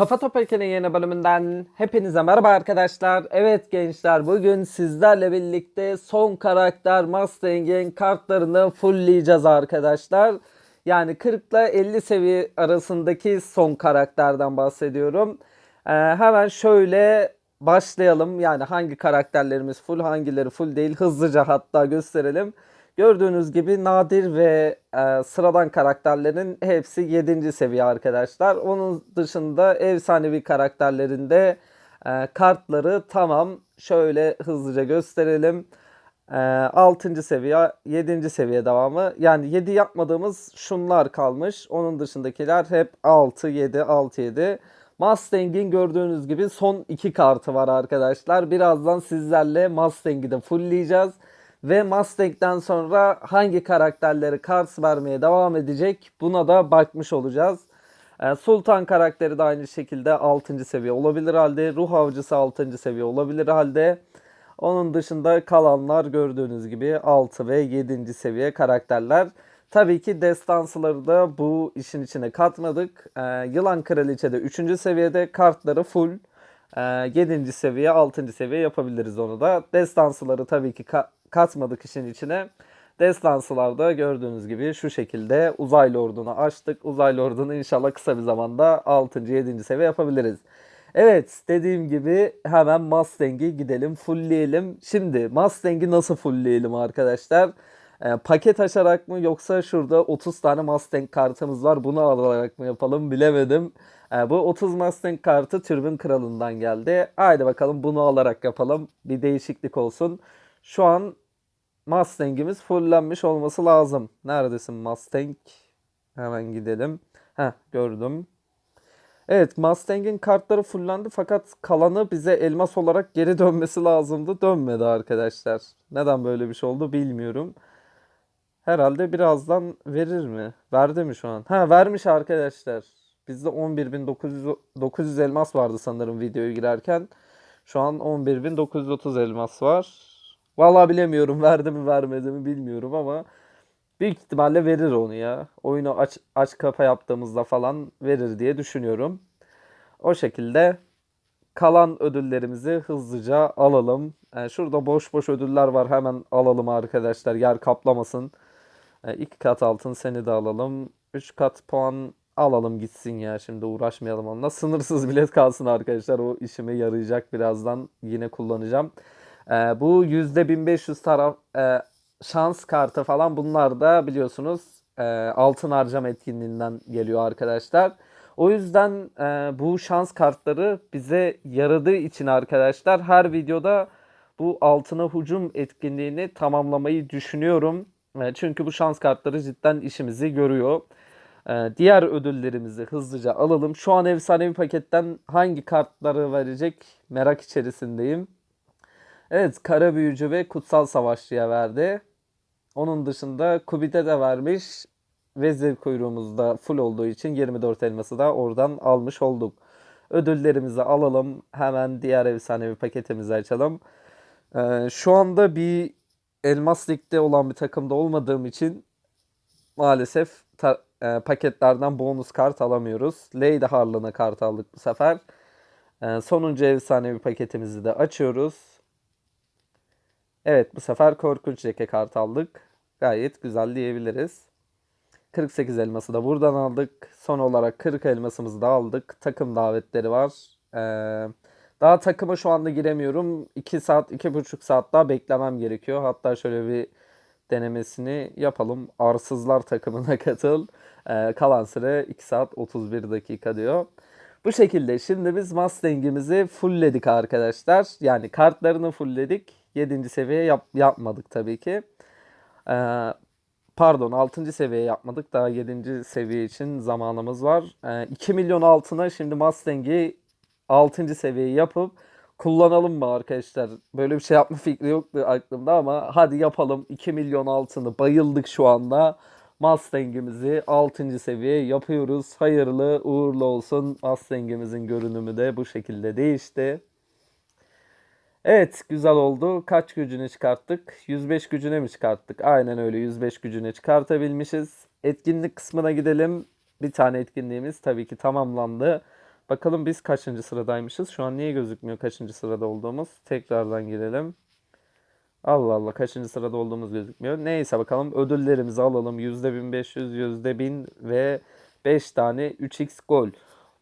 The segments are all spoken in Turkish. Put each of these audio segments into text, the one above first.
Kafa Topak'ın yeni bölümünden hepinize merhaba arkadaşlar. Evet gençler bugün sizlerle birlikte son karakter Mustang'in kartlarını fullleyeceğiz arkadaşlar. Yani 40 ile 50 seviye arasındaki son karakterden bahsediyorum. Ee, hemen şöyle başlayalım. Yani hangi karakterlerimiz full hangileri full değil hızlıca hatta gösterelim. Gördüğünüz gibi nadir ve e, sıradan karakterlerin hepsi 7. seviye arkadaşlar. Onun dışında efsanevi karakterlerinde e, kartları tamam. Şöyle hızlıca gösterelim. E, 6. seviye, 7. seviye devamı. Yani 7 yapmadığımız şunlar kalmış. Onun dışındakiler hep 6, 7, 6, 7. Mustang'in gördüğünüz gibi son iki kartı var arkadaşlar. Birazdan sizlerle Mustang'i de fullleyeceğiz. Ve Mustang'den sonra hangi karakterleri kart vermeye devam edecek buna da bakmış olacağız. Ee, Sultan karakteri de aynı şekilde 6. seviye olabilir halde. Ruh avcısı 6. seviye olabilir halde. Onun dışında kalanlar gördüğünüz gibi 6 ve 7. seviye karakterler. Tabii ki destansıları da bu işin içine katmadık. Ee, Yılan Kraliçe de 3. seviyede kartları full. Ee, 7. seviye 6. seviye yapabiliriz onu da. Destansıları tabii ki ka- katmadık işin içine. Destansılarda gördüğünüz gibi şu şekilde uzaylı ordunu açtık. Uzaylı ordunu inşallah kısa bir zamanda 6. 7. seviye yapabiliriz. Evet dediğim gibi hemen Mustang'i gidelim fullleyelim. Şimdi Mustang'i nasıl fullleyelim arkadaşlar? Ee, paket açarak mı yoksa şurada 30 tane Mustang kartımız var bunu alarak mı yapalım bilemedim. Ee, bu 30 Mustang kartı Türbün Kralı'ndan geldi. Haydi bakalım bunu alarak yapalım. Bir değişiklik olsun. Şu an Mustang'imiz fullenmiş olması lazım. Neredesin Mustang? Hemen gidelim. Heh gördüm. Evet Mustang'in kartları fullendi fakat kalanı bize elmas olarak geri dönmesi lazımdı. Dönmedi arkadaşlar. Neden böyle bir şey oldu bilmiyorum. Herhalde birazdan verir mi? Verdi mi şu an? Ha vermiş arkadaşlar. Bizde 11.900 900 elmas vardı sanırım videoya girerken. Şu an 11.930 elmas var. Vallahi bilemiyorum verdi mi vermedi mi bilmiyorum ama büyük ihtimalle verir onu ya. Oyunu aç aç kafa yaptığımızda falan verir diye düşünüyorum. O şekilde kalan ödüllerimizi hızlıca alalım. Ee, şurada boş boş ödüller var. Hemen alalım arkadaşlar. Yer kaplamasın. Ee, iki kat altın seni de alalım. Üç kat puan alalım gitsin ya. Şimdi uğraşmayalım onunla. Sınırsız bilet kalsın arkadaşlar. O işime yarayacak. Birazdan yine kullanacağım. Ee, bu %1500 taraf e, şans kartı falan bunlar da biliyorsunuz e, altın harcama etkinliğinden geliyor arkadaşlar. O yüzden e, bu şans kartları bize yaradığı için arkadaşlar her videoda bu altına hücum etkinliğini tamamlamayı düşünüyorum. E, çünkü bu şans kartları cidden işimizi görüyor. E, diğer ödüllerimizi hızlıca alalım. Şu an efsanevi paketten hangi kartları verecek merak içerisindeyim. Evet, Kara Büyücü ve Kutsal Savaşçı'ya verdi. Onun dışında Kubit'e de vermiş. Vezir kuyruğumuz da full olduğu için 24 elması da oradan almış olduk. Ödüllerimizi alalım. Hemen diğer efsanevi paketimizi açalım. Ee, şu anda bir Elmas Lig'de olan bir takımda olmadığım için maalesef e, paketlerden bonus kart alamıyoruz. Lady Harlan'a kart aldık bu sefer. Ee, sonuncu efsanevi paketimizi de açıyoruz. Evet bu sefer korkunç Jack'e kart aldık. Gayet güzel diyebiliriz. 48 elması da buradan aldık. Son olarak 40 elmasımızı da aldık. Takım davetleri var. Ee, daha takıma şu anda giremiyorum. 2 saat, 2,5 saat daha beklemem gerekiyor. Hatta şöyle bir denemesini yapalım. Arsızlar takımına katıl. Ee, kalan süre 2 saat 31 dakika diyor. Bu şekilde şimdi biz Mustang'imizi fullledik arkadaşlar. Yani kartlarını fullledik. 7. seviye yap- yapmadık tabii ki. Ee, pardon 6. seviye yapmadık. Daha 7. seviye için zamanımız var. Ee, 2 milyon altına şimdi Mustang'i 6. seviye yapıp kullanalım mı arkadaşlar? Böyle bir şey yapma fikri yoktu aklımda ama hadi yapalım. 2 milyon altını bayıldık şu anda. Mustang'imizi 6. seviye yapıyoruz. Hayırlı uğurlu olsun. Mustang'imizin görünümü de bu şekilde değişti. Evet güzel oldu. Kaç gücünü çıkarttık? 105 gücüne mi çıkarttık? Aynen öyle 105 gücüne çıkartabilmişiz. Etkinlik kısmına gidelim. Bir tane etkinliğimiz tabii ki tamamlandı. Bakalım biz kaçıncı sıradaymışız? Şu an niye gözükmüyor kaçıncı sırada olduğumuz? Tekrardan girelim. Allah Allah kaçıncı sırada olduğumuz gözükmüyor. Neyse bakalım ödüllerimizi alalım. %1500, %1000 ve 5 tane 3x gol.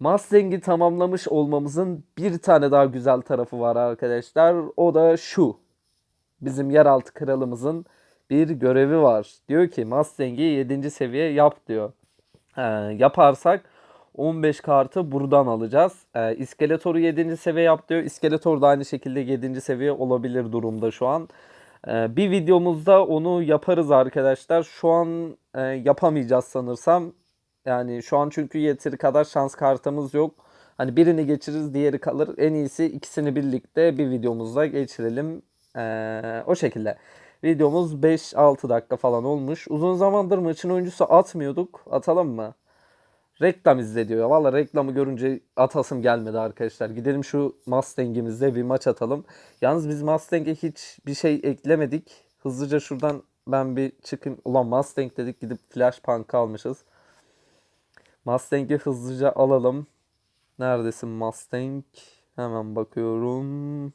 Mustang'i tamamlamış olmamızın bir tane daha güzel tarafı var arkadaşlar. O da şu. Bizim yeraltı kralımızın bir görevi var. Diyor ki Mustang'i 7. seviye yap diyor. Ee, yaparsak 15 kartı buradan alacağız. Ee, İskeletor'u 7. seviye yap diyor. İskeletor da aynı şekilde 7. seviye olabilir durumda şu an. Ee, bir videomuzda onu yaparız arkadaşlar. Şu an e, yapamayacağız sanırsam. Yani şu an çünkü yeteri kadar şans kartımız yok. Hani birini geçiririz diğeri kalır. En iyisi ikisini birlikte bir videomuzda geçirelim. Ee, o şekilde. Videomuz 5-6 dakika falan olmuş. Uzun zamandır maçın oyuncusu atmıyorduk. Atalım mı? Reklam izle diyor. Valla reklamı görünce atasım gelmedi arkadaşlar. Gidelim şu Mustang'imizde bir maç atalım. Yalnız biz Mustang'e hiç bir şey eklemedik. Hızlıca şuradan ben bir çıkayım. Ulan Mustang dedik gidip Flash Punk almışız. Mustang'i hızlıca alalım. Neredesin Mustang? Hemen bakıyorum.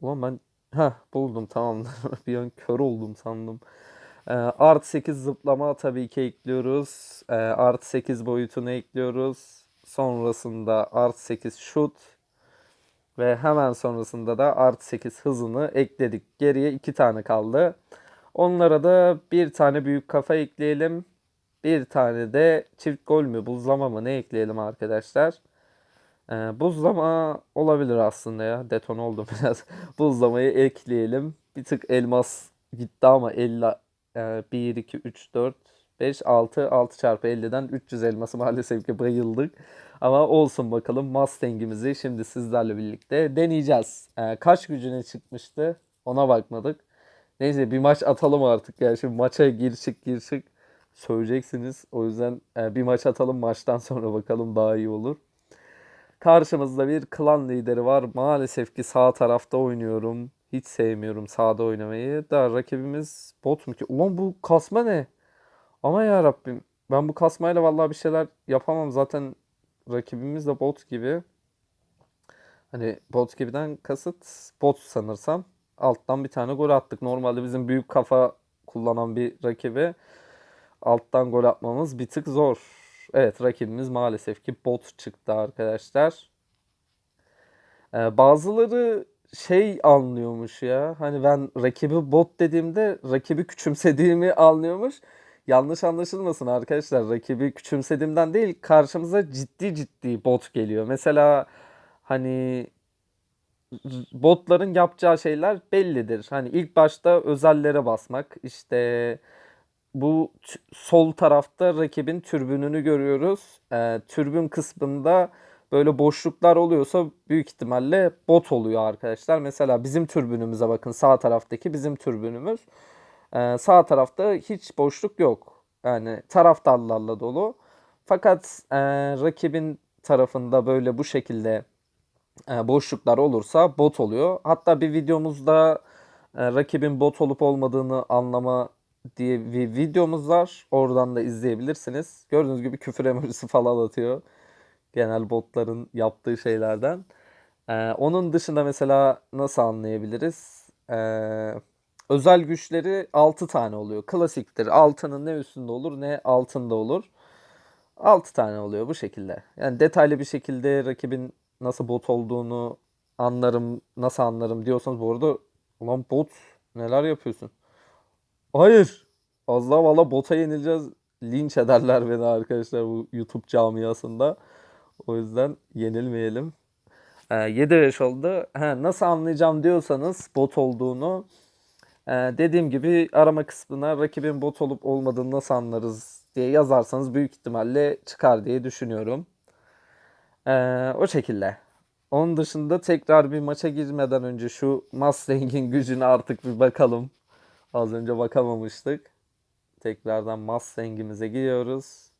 Ulan ben ha buldum tamamdır. bir an kör oldum sandım. Ee, art 8 zıplama tabii ki ekliyoruz. Ee, art 8 boyutunu ekliyoruz. Sonrasında art 8 şut ve hemen sonrasında da art 8 hızını ekledik. Geriye 2 tane kaldı. Onlara da bir tane büyük kafa ekleyelim. Bir tane de çift gol mü buzlama mı ne ekleyelim arkadaşlar. Ee, buzlama olabilir aslında ya. Deton oldum biraz. Buzlamayı ekleyelim. Bir tık elmas gitti ama 50 e, 1, 2, 3, 4, 5, 6, 6 çarpı 50'den 300 elması maalesef ki bayıldık. Ama olsun bakalım Mustang'imizi şimdi sizlerle birlikte deneyeceğiz. Ee, kaç gücüne çıkmıştı ona bakmadık. Neyse bir maç atalım artık ya. Şimdi maça gir çık gir çık söyleyeceksiniz. O yüzden e, bir maç atalım maçtan sonra bakalım daha iyi olur. Karşımızda bir klan lideri var. Maalesef ki sağ tarafta oynuyorum. Hiç sevmiyorum sağda oynamayı. Da rakibimiz bot mu ki? Ulan bu kasma ne? Ama ya Rabbim ben bu kasmayla vallahi bir şeyler yapamam. Zaten rakibimiz de bot gibi. Hani bot gibiden kasıt bot sanırsam. Alttan bir tane gol attık. Normalde bizim büyük kafa kullanan bir rakibe alttan gol atmamız bir tık zor. Evet rakibimiz maalesef ki bot çıktı arkadaşlar. Ee, bazıları şey anlıyormuş ya. Hani ben rakibi bot dediğimde rakibi küçümsediğimi anlıyormuş. Yanlış anlaşılmasın arkadaşlar. Rakibi küçümsediğimden değil karşımıza ciddi ciddi bot geliyor. Mesela hani botların yapacağı şeyler bellidir. Hani ilk başta özellere basmak, işte bu sol tarafta rakibin türbününü görüyoruz. Ee, türbün kısmında böyle boşluklar oluyorsa büyük ihtimalle bot oluyor arkadaşlar. Mesela bizim türbünümüze bakın sağ taraftaki bizim türbünümüz. Ee, sağ tarafta hiç boşluk yok. Yani taraftarlarla dolu. Fakat e, rakibin tarafında böyle bu şekilde e, boşluklar olursa bot oluyor. Hatta bir videomuzda e, rakibin bot olup olmadığını anlama diye bir videomuz var. Oradan da izleyebilirsiniz. Gördüğünüz gibi küfür emojisi falan atıyor. Genel botların yaptığı şeylerden. Ee, onun dışında mesela nasıl anlayabiliriz? Ee, özel güçleri 6 tane oluyor. Klasiktir. Altının ne üstünde olur ne altında olur. 6 tane oluyor bu şekilde. Yani detaylı bir şekilde rakibin nasıl bot olduğunu anlarım, nasıl anlarım diyorsanız bu arada ulan bot neler yapıyorsun? Hayır. Az daha valla bota yenileceğiz. Linç ederler beni arkadaşlar bu YouTube camiasında. O yüzden yenilmeyelim. Ee, 7-5 oldu. He, nasıl anlayacağım diyorsanız bot olduğunu ee, dediğim gibi arama kısmına rakibin bot olup olmadığını nasıl anlarız diye yazarsanız büyük ihtimalle çıkar diye düşünüyorum. Ee, o şekilde. Onun dışında tekrar bir maça girmeden önce şu Mustang'in gücüne artık bir bakalım. Az önce bakamamıştık. Tekrardan Mustang'imize gidiyoruz.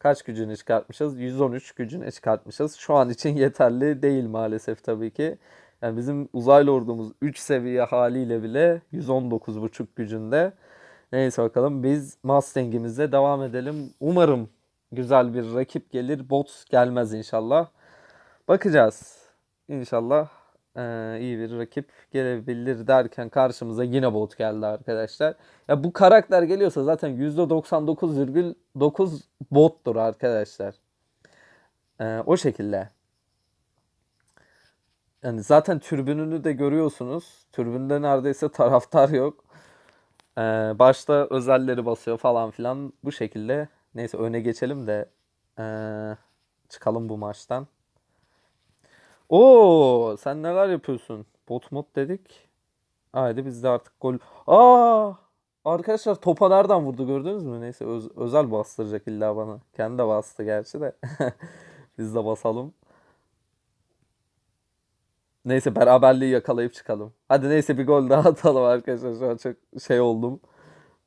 Kaç gücünü çıkartmışız? 113 gücünü çıkartmışız. Şu an için yeterli değil maalesef tabii ki. Yani bizim uzaylı ordumuz 3 seviye haliyle bile 119.5 gücünde. Neyse bakalım biz Mustang'imize devam edelim. Umarım güzel bir rakip gelir. Bot gelmez inşallah. Bakacağız. İnşallah eee, iyi bir rakip gelebilir derken karşımıza yine bot geldi arkadaşlar. Ya bu karakter geliyorsa zaten %99,9 bottur arkadaşlar. Eee, o şekilde. Yani zaten türbününü de görüyorsunuz. Türbünde neredeyse taraftar yok. Ee, başta özelleri basıyor falan filan. Bu şekilde. Neyse öne geçelim de ee, çıkalım bu maçtan. Oo, sen neler yapıyorsun? Bot mod dedik. Haydi biz de artık gol. Aa! Arkadaşlar topa nereden vurdu gördünüz mü? Neyse öz- özel bastıracak illa bana. Kendi de bastı gerçi de. Biz de basalım. Neyse beraberliği yakalayıp çıkalım. Hadi neyse bir gol daha atalım arkadaşlar. Şu an çok şey oldum.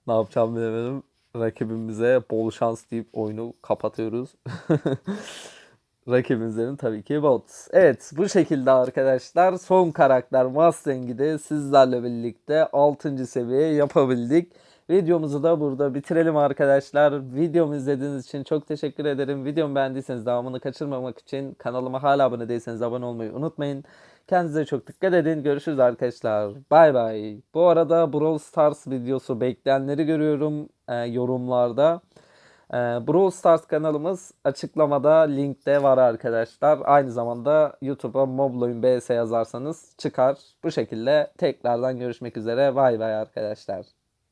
Ne yapacağımı bilemedim. Rakibimize bol şans deyip oyunu kapatıyoruz. Rakibimizlerin tabii ki bot. Evet bu şekilde arkadaşlar son karakter Mustang'i de sizlerle birlikte 6. seviye yapabildik. Videomuzu da burada bitirelim arkadaşlar. Videomu izlediğiniz için çok teşekkür ederim. Videomu beğendiyseniz devamını kaçırmamak için kanalıma hala abone değilseniz abone olmayı unutmayın. Kendinize çok dikkat edin. Görüşürüz arkadaşlar. Bay bay. Bu arada Brawl Stars videosu bekleyenleri görüyorum e, yorumlarda. E, Brawl Stars kanalımız açıklamada linkte var arkadaşlar. Aynı zamanda YouTube'a Mobloyun BS yazarsanız çıkar. Bu şekilde tekrardan görüşmek üzere. Bay bay arkadaşlar.